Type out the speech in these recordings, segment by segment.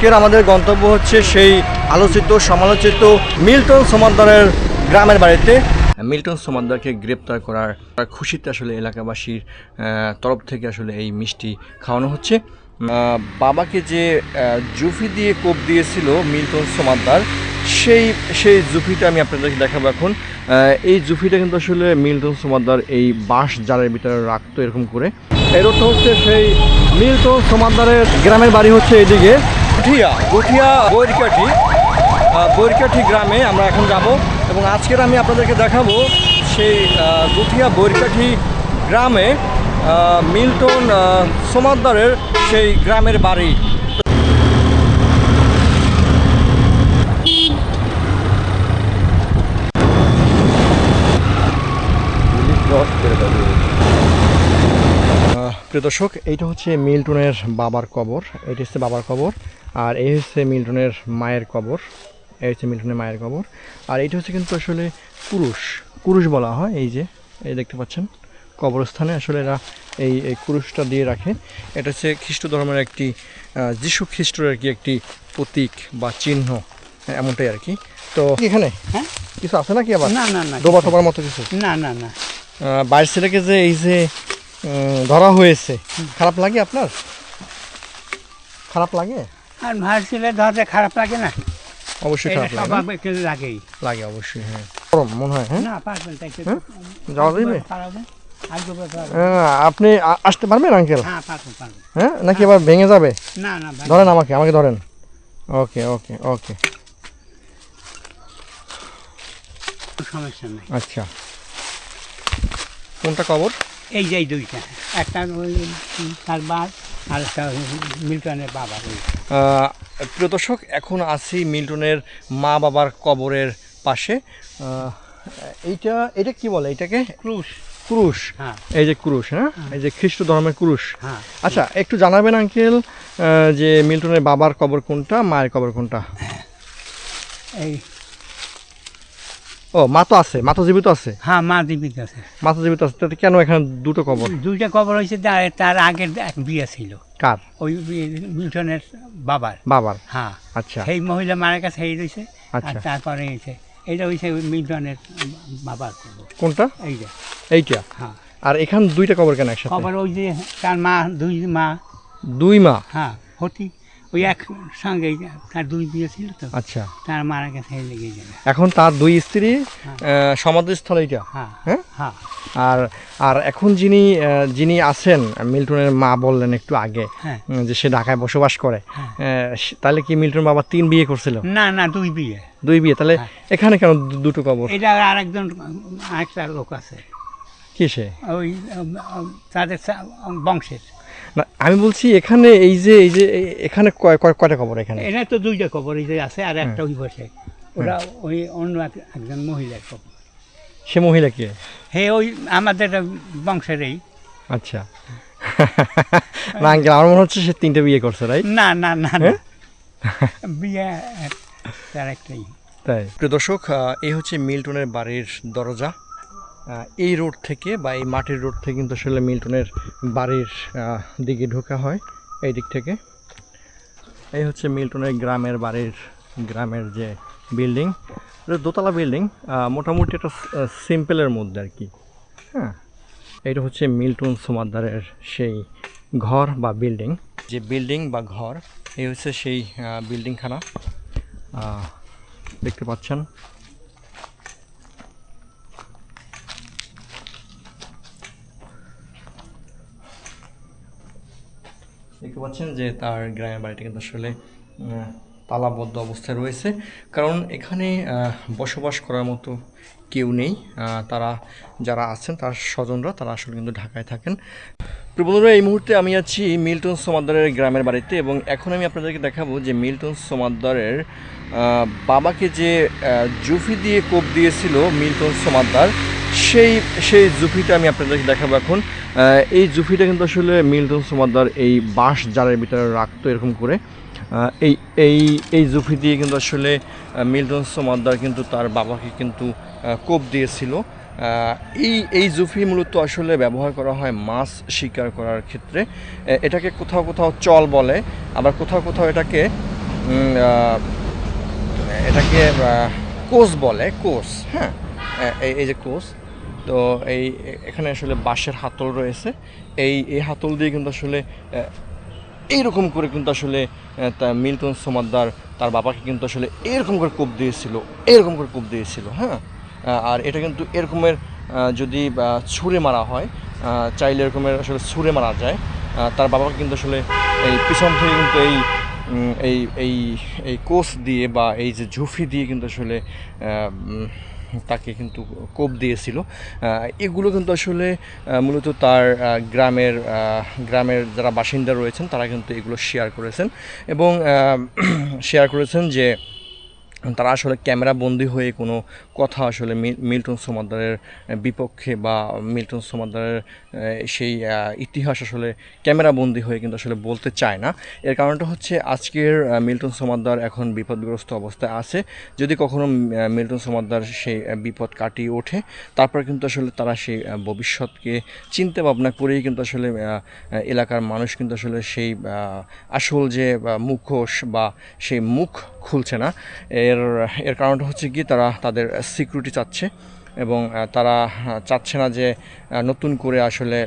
আজকের আমাদের গন্তব্য হচ্ছে সেই আলোচিত, সমালোচিত মিল্টন সমাদ্দারের গ্রামের বাড়িতে। মিল্টন সমাদ্দারকে গ্রেপ্তার করার খুশিতে আসলে এলাকাবাসীর তরফ থেকে আসলে এই মিষ্টি খাওয়ানো হচ্ছে। বাবাকে যে জুফি দিয়ে কোপ দিয়েছিল মিল্টন সমাদ্দার সেই সেই জুফিটা আমি আপনাদেরকে দেখাবো এখন। এই জুফিটা কিন্তু আসলে মিল্টন সমাদ্দার এই বাঁশ জারের ভিতরে রাখতো এরকম করে। এই রোডটা হচ্ছে সেই মিল্টন সমাদ্দারের গ্রামের বাড়ি হচ্ছে এইদিকে গুঠিয়া গুঠিয়া বৈরকাঠি বৈরকাঠি গ্রামে আমরা এখন যাব এবং আজকের আমি আপনাদেরকে দেখাবো সেই গুঠিয়া বৈরকাঠি গ্রামে মিল্টন সোমাদ্দারের সেই গ্রামের বাড়ি আহ, প্রিয় দর্শক এইটা হচ্ছে মিল্টনের বাবার কবর এটা হচ্ছে বাবার কবর আর এই হচ্ছে মিল্টনের মায়ের কবর এই হচ্ছে মিল্টনের মায়ের কবর আর এইটা হচ্ছে কিন্তু আসলে কুরুশ কুরুশ বলা হয় এই যে এই দেখতে পাচ্ছেন কবরস্থানে আসলে এরা এই এই কুরুশটা দিয়ে রাখে। এটা হচ্ছে খ্রিস্ট ধর্মের একটি যিশু খ্রিস্টের আর কি একটি প্রতীক বা চিহ্ন এমনটাই আর কি। তো এখানে? হ্যাঁ? কিছু আছে নাকি আবার? না না না ডোবা টোবার মতো কিছু? না না না। বাইরের ছেলেকে যে এই যে ধরা হয়েছে। খারাপ লাগে আপনার? খারাপ লাগে? আর ভাই ছেলে ধরতে খারাপ লাগে না। অবশ্যই খারাপ লাগে লাগেই লাগে। অবশ্যই হ্যাঁ। গরম মনে হয় হ্যাঁ? না পারবেন তাই। হ্যাঁ? যাওয়া যাবে? পারবেন। আপনি আসতে পারবেন আঙ্কেল হ্যাঁ হ্যাঁ? নাকি আবার ভেঙে যাবে? না না ধরেন আমাকে আমাকে ধরেন। ওকে ওকে ওকে। সমস্যা নেই। আচ্ছা। কোনটা কবর? এই যে দুইটা। একটা তার বাদ আর একটা মিল্টনের বাবা। প্রিয় দর্শক এখন আছি মিল্টনের মা বাবার কবরের পাশে। এইটা এটা কি বলে এটাকে? ক্রুশ। ক্রুশ। হ্যাঁ। এই যে ক্রুশ হ্যাঁ? এই যে খ্রিস্ট ধর্মের ক্রুশ। হ্যাঁ। আচ্ছা একটু জানাবেন আঙ্কেল যে মিল্টনের বাবার কবর কোনটা মায়ের কবর কোনটা? এই ও মা তো আছে মা তো জীবিত আছে? হ্যাঁ মা জীবিত আছে। মা তো জীবিত আছে তাতে কেন এখানে দুটো কবর? দুইটা কবর হয়েছে তার- আগের এক বিয়ে ছিল। কার? ওই মিল্টনের বাবার। বাবার? হ্যাঁ। আচ্ছা। সেই মহিলা মারা কাছে এই রয়েছে আর আচ্ছা। তারপরে হয়েছে এইটা হয়েছে ওই মিল্টনের বাবার কবর। কোনটা? এইটা এইটা? হ্যাঁ। আর এখানে দুইটা কবর কেন একসাথে? খবর ওই যে তার মা দুই মা। দুই মা? হ্যাঁ হতি। ওই এক সঙ্গে তার দুই বিয়ে ছিল তো। আচ্ছা। তার মারা এই লেগে যাবে এখন তার দুই স্ত্রী আহ, সমাধিস্থল এইটা? হ্যাঁ হ্যাঁ? হ্যাঁ। আর আর এখন যিনি যিনি আছেন মিল্টনের মা বললেন একটু আগে হ্যাঁ। যে সে ঢাকায় বসবাস করে হ্যাঁ। তাহলে কি মিল্টন বাবা তিন বিয়ে করছিল? না না দুই বিয়ে। দুই বিয়ে তাহলে হ্যাঁ। এখানে কেন দুটো কবর? এটা আরেকজন আরেকটা লোক আছে। কি সে? ওই তাদের বংশের। না আমি বলছি এখানে এই যে এই যে এখানে কয়- কয়- কয়টা কবর এখানে? এটা তো দুইটা কবর এই যে আছে আর একটা ওই বসে ওরা ওই অন্য একজন মহিলার কবর। সে মহিলা কে? হে ওই আমাদের বংশেরই আচ্ছা। না আঙ্কেল আমার মনে হচ্ছে সে তিনটে বিয়ে করছে রাইট না না না না। হ্যাঁ? বিয়ে তার একটাই। তাই। প্রিয় দর্শক এই হচ্ছে মিল্টনের বাড়ির দরজা। এই রোড থেকে বা এই মাটির রোড থেকে কিন্তু আসলে মিল্টনের বাড়ির দিকে ঢোকা হয় এই দিক থেকে। এই হচ্ছে মিল্টনের গ্রামের বাড়ির, গ্রামের যে বিল্ডিং দোতলা বিল্ডিং মোটামুটি একটা সিম্পলের মধ্যে আর কি। হ্যাঁ এটা হচ্ছে মিল্টন সুমাদ্দারের সেই ঘর বা বিল্ডিং। যে বিল্ডিং বা ঘর, এই হচ্ছে সেই বিল্ডিংখানা। দেখতে পাচ্ছেন। দেখতে পাচ্ছেন যে তার গ্রামের বাড়িটা কিন্তু আসলে তালাবদ্ধ অবস্থায় রয়েছে। কারণ এখানে বসবাস করার মতো কেউ নেই। তারা যারা আছেন, তার স্বজনরা, তারা আসলে কিন্তু ঢাকায় থাকেন। প্রিয় বন্ধুরা, এই মুহূর্তে আমি আছি মিল্টন সোমাদ্দারের গ্রামের বাড়িতে এবং এখন আমি আপনাদেরকে দেখাবো যে মিল্টন সোমাদ্দারের বাবাকে যে জুফি দিয়ে কোপ দিয়েছিল মিল্টন সোমাদ্দার সেই সেই জুফিটা আমি আপনাদেরকে দেখাবো এখন। এই জুফিটা কিন্তু আসলে মিল্টন সোমাদ্দার এই বাঁশ জারের ভিতরে রাখতো এরকম করে। এই এই এই জুফি দিয়ে কিন্তু আসলে মিল্টন সোমাদ্দার কিন্তু তার বাবাকে কিন্তু কোপ দিয়েছিল। এই এই জুফি মূলত আসলে ব্যবহার করা হয় মাছ শিকার করার ক্ষেত্রে। এটাকে কোথাও কোথাও চল বলে। আবার কোথাও কোথাও এটাকে এটাকে কোষ বলে, কোষ হ্যাঁ? এই যে কোষ তো এই এখানে আসলে বাঁশের হাতল রয়েছে। এই এই হাতল দিয়ে কিন্তু আসলে এইরকম করে কিন্তু আসলে মিল্টন সোমাদ্দার তার বাবাকে কিন্তু আসলে এরকম করে কোপ দিয়েছিল, এরকম করে কোপ দিয়েছিল হ্যাঁ? আর এটা কিন্তু এরকমের যদি ছুঁড়ে মারা হয় চাইলে এরকমের আসলে ছুঁড়ে মারা যায়। তার বাবাকে কিন্তু আসলে এই পিছন থেকে কিন্তু এই এই এই এই কোষ দিয়ে বা এই যে ঝুফি দিয়ে কিন্তু আসলে তাকে কিন্তু কোপ দিয়েছিল। এগুলো কিন্তু আসলে মূলত তার গ্রামের গ্রামের যারা বাসিন্দা রয়েছেন, তারা কিন্তু এগুলো শেয়ার করেছেন এবং শেয়ার করেছেন যে, তারা আসলে ক্যামেরা বন্দি হয়ে কোনো কথা আসলে মিল্টন সোমাদ্দারের বিপক্ষে বা মিল্টন সোমাদ্দারের সেই ইতিহাস আসলে ক্যামেরাবন্দি হয়ে কিন্তু আসলে বলতে চায় না। এর কারণটা হচ্ছে আজকের মিল্টন সোমাদ্দার এখন বিপদগ্রস্ত অবস্থায় আছে। যদি কখনো মিল্টন সোমাদ্দার সেই বিপদ কাটিয়ে ওঠে, তারপর কিন্তু আসলে তারা সেই ভবিষ্যৎকে চিন্তা ভাবনা করেই কিন্তু আসলে এলাকার মানুষ কিন্তু আসলে সেই আসল যে মুখোশ বা সেই মুখ খুলছে না। এর এর কারণটা হচ্ছে কি, তারা তাদের সিকিউরিটি চাচ্ছে। এবং তারা চাচ্ছে না যে নতুন করে আসলে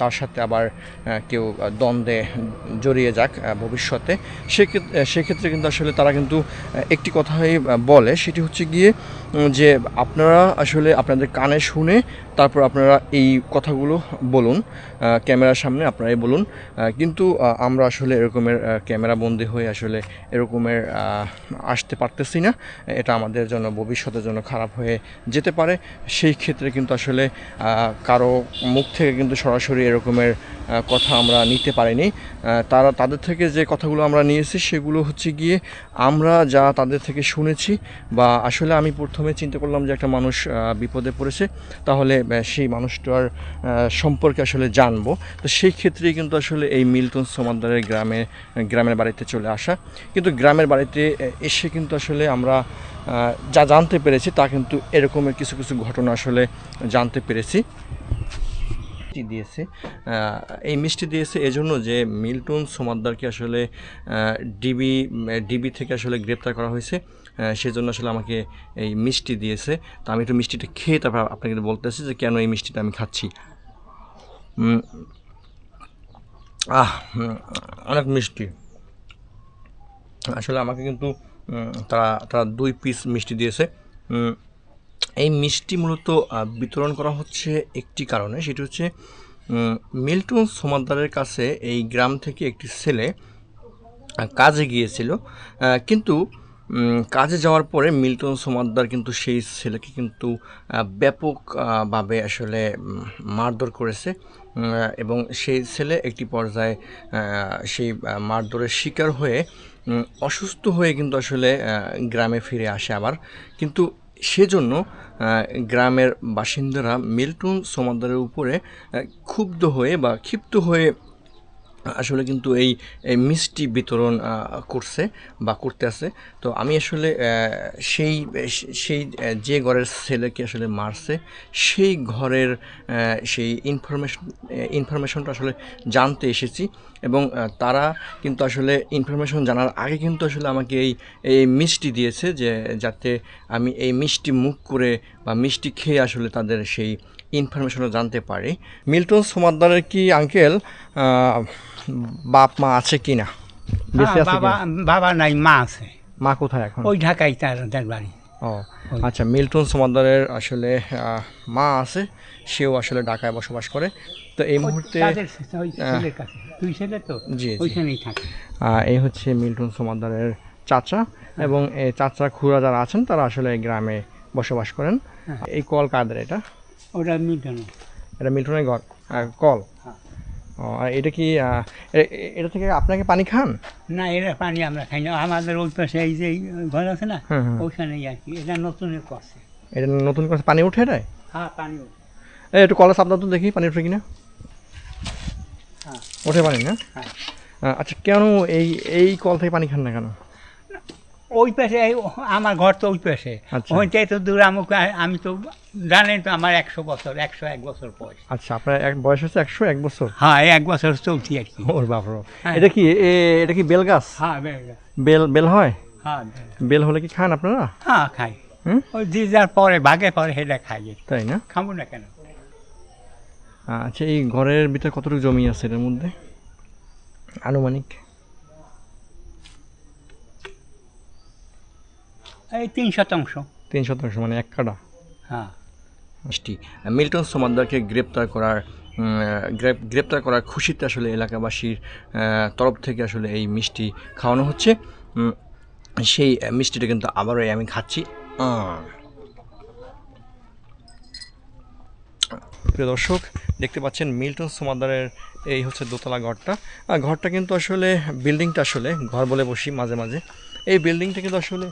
তার সাথে আবার কেউ দ্বন্দ্বে জড়িয়ে যাক ভবিষ্যতে। সেক্ষেত্রে সেক্ষেত্রে কিন্তু আসলে তারা কিন্তু একটি কথাই বলে, সেটি হচ্ছে গিয়ে যে আপনারা আসলে আপনাদের কানে শুনে, তারপর আপনারা এই কথাগুলো বলুন ক্যামেরার সামনে আপনারাই বলুন কিন্তু আমরা আসলে এরকমের ক্যামেরা বন্দি হয়ে আসলে এরকমের আসতে পারতেছি না। এটা আমাদের জন্য, ভবিষ্যতের জন্য খারাপ হয়ে যেতে পারে। সেই ক্ষেত্রে কিন্তু আসলে কারও মুখ থেকে কিন্তু সরাসরি এরকমের কথা আমরা নিতে পারিনি। তারা, তাদের থেকে যে কথাগুলো আমরা নিয়েছি সেগুলো হচ্ছে গিয়ে আমরা যা তাদের থেকে শুনেছি বা আসলে আমি প্রথমে চিন্তা করলাম যে একটা মানুষ বিপদে পড়েছে, তাহলে সেই মানুষটার সম্পর্কে আসলে জানব। তো সেই ক্ষেত্রেই কিন্তু আসলে এই মিল্টন সোমাদ্দারের গ্রামে, গ্রামের বাড়িতে চলে আসা। কিন্তু গ্রামের বাড়িতে এসে কিন্তু আসলে আমরা যা জানতে পেরেছি তা কিন্তু এরকমের কিছু কিছু ঘটনা আসলে জানতে পেরেছি। দিয়েছে এই মিষ্টি দিয়েছে এজন্য যে মিল্টন সোমাদ্দারকে আসলে ডিবি ডিবি থেকে আসলে গ্রেপ্তার করা হয়েছে সেজন্য আসলে আমাকে এই মিষ্টি দিয়েছে। তো আমি একটু মিষ্টিটা খেয়ে তারপর আপনাকে বলতেছি যে কেন এই মিষ্টিটা আমি খাচ্ছি। আহ অনেক মিষ্টি। আসলে আমাকে কিন্তু তারা তারা দুই পিস মিষ্টি দিয়েছে। এই মিষ্টি মূলত বিতরণ করা হচ্ছে একটি কারণে সেটি হচ্ছে মিল্টন সোমাদ্দারের কাছে এই গ্রাম থেকে একটি ছেলে কাজে গিয়েছিল। কিন্তু কাজে যাওয়ার পরে মিল্টন সোমাদ্দার কিন্তু সেই ছেলেকে কিন্তু আহ, ব্যাপক আহ, ভাবে আসলে মারধর করেছে। এবং সেই ছেলে একটি পর্যায়ে সেই মারধরের শিকার হয়ে অসুস্থ হয়ে কিন্তু আসলে গ্রামে ফিরে আসে আবার। কিন্তু সেজন্য গ্রামের বাসিন্দারা মিল্টন সমুদ্রের উপরে ক্ষুব্ধ হয়ে বা ক্ষিপ্ত হয়ে আসলে কিন্তু এই মিষ্টি বিতরণ করছে বা করতে আছে। তো আমি আসলে সেই সেই যে ঘরের ছেলেকে আসলে মারছে, সেই ঘরের সেই ইনফরমেশন ইনফরমেশনটা আসলে জানতে এসেছি এবং তারা কিন্তু আসলে ইনফরমেশন জানার আগে কিন্তু আসলে আমাকে এই এই মিষ্টি দিয়েছে যে, যাতে আমি এই মিষ্টি মুখ করে বা মিষ্টি খেয়ে আসলে তাদের সেই ইনফরমেশনটা জানতে পারি। মিল্টন সোমাদ্দারের কি আঙ্কেল বাপ মা আছে কি না? হ্যাঁ, আছে বাবা নাই মা আছে। মা কোথায় এখন? ওই ঢাকায় তার বাড়ি। ও আচ্ছা মিল্টন সোমাদ্দারের আসলে মা আছে সেও আসলে ঢাকায় বসবাস করে। তো এই মুহূর্তে জি, এই হচ্ছে মিল্টন সোমাদ্দারের চাচা এবং এই চাচা খুড়া যারা আছেন তারা আসলে গ্রামে বসবাস করেন। হ্যাঁ। এই কল কাদের এটা। ওটা মিল্টন এটা মিল্টনের ঘর কল? হ্যাঁ। আর এটা কি এটা থেকে আপনাকে পানি খান? না এরা পানি আমরা খাই না। আমাদের ওই পাশে এই যে ঘর আছে না। ওইখানেই আর কি। এটা নতুনের করছে এটা নতুন করে পানি উঠে এটায়? হ্যাঁ পানি। এই একটু কলেজ আপনার তো দেখি পানি উঠে কিনা। হ্যাঁ। ওঠে পানি না? হ্যাঁ। আচ্ছা কেন এই এই কল থেকে পানি খান না কেন? ওই পাশে আমার ঘর তো ওই পাশে। আচ্ছা। ওইটাই তো দূর আমাকে আমি তো জানেন তো আমার একশো বছর একশো এক বছর বয়স। আচ্ছা আপনার এক বয়স হচ্ছে একশো এক বছর? হ্যাঁ এই এক বছর চলছি আর কি। ওর বাপর হ্যাঁ। এটা কি এটা কি বেল গাছ হ্যাঁ বেল- বেল বেল হয়? হ্যাঁ বেল। হলে কি খান আপনারা? হ্যাঁ খাই। হুম? ওই যে যার পরে ভাগে পরে সেটা খাই তাই না? খাব না কেন? আচ্ছা এই ঘরের ভিতরে কতটুকু জমি আছে এটার মধ্যে? আনুমানিক। এই তিন শতাংশ। তিন শতাংশ মানে এক কাটা হ্যাঁ। মিল্টন সোমাদ্দারকে গ্রেপ্তার করার গ্রেপ্তার করার খুশিতে আসলে এলাকাবাসীর তরফ থেকে আসলে এই মিষ্টি খাওয়ানো হচ্ছে। সেই মিষ্টিটা কিন্তু আবারও আমি খাচ্ছি। প্রিয় দর্শক, দেখতে পাচ্ছেন মিল্টন সোমাদারের এই হচ্ছে দোতলা ঘরটা। ঘরটা কিন্তু আসলে, বিল্ডিংটা আসলে ঘর বলে বসি মাঝে মাঝে। এই বিল্ডিংটা কিন্তু আসলে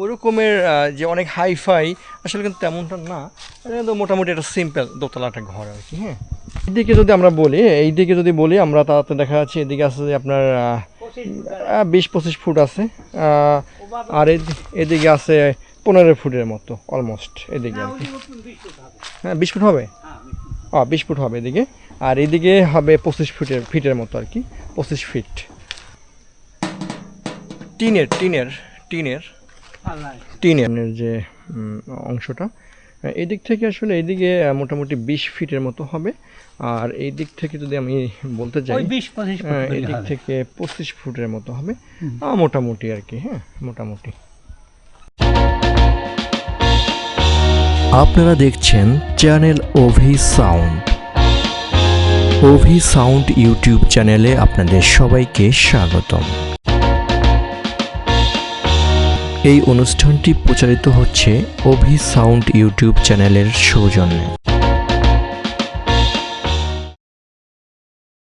ওরকমের যে অনেক হাইফাই আসলে কিন্তু তেমনটা না। কিন্তু মোটামুটি একটা সিম্পল দোতলা একটা ঘর আর কি হ্যাঁ। এইদিকে যদি আমরা বলি, এইদিকে যদি বলি, আমরা তাতে দেখা যাচ্ছে এদিকে আছে যে আপনার বিশ পঁচিশ ফুট আছে আর এদিকে আছে পনেরো ফুটের মতো অলমোস্ট এদিকে আর কি। হ্যাঁ বিশ ফুট হবে? ও বিশ ফুট হবে এদিকে। আর এদিকে হবে পঁচিশ ফুটের, ফিটের মতো আর কি, পঁচিশ ফিট। টিনের টিনের টিনের। টিনের যে অংশটা। এই দিক থেকে আসলে এইদিকে আহ, মোটামুটি বিশ ফিটের মতো হবে। আর এই দিক থেকে যদি আমি বলতে চাই বিশ পঁচিশ ফুট হ্যাঁ, হলে এই দিক থেকে পঁচিশ ফুটের মতো হবে। মোটামুটি আর কি হ্যাঁ মোটামুটি। আপনারা দেখছেন channel OV sound. OV sound YouTube চ্যানেলে আপনাদের সবাইকে স্বাগতম। এই অনুষ্ঠানটি প্রচারিত হচ্ছে অভি সাউন্ড ইউটিউব চ্যানেলের সৌজন্যে।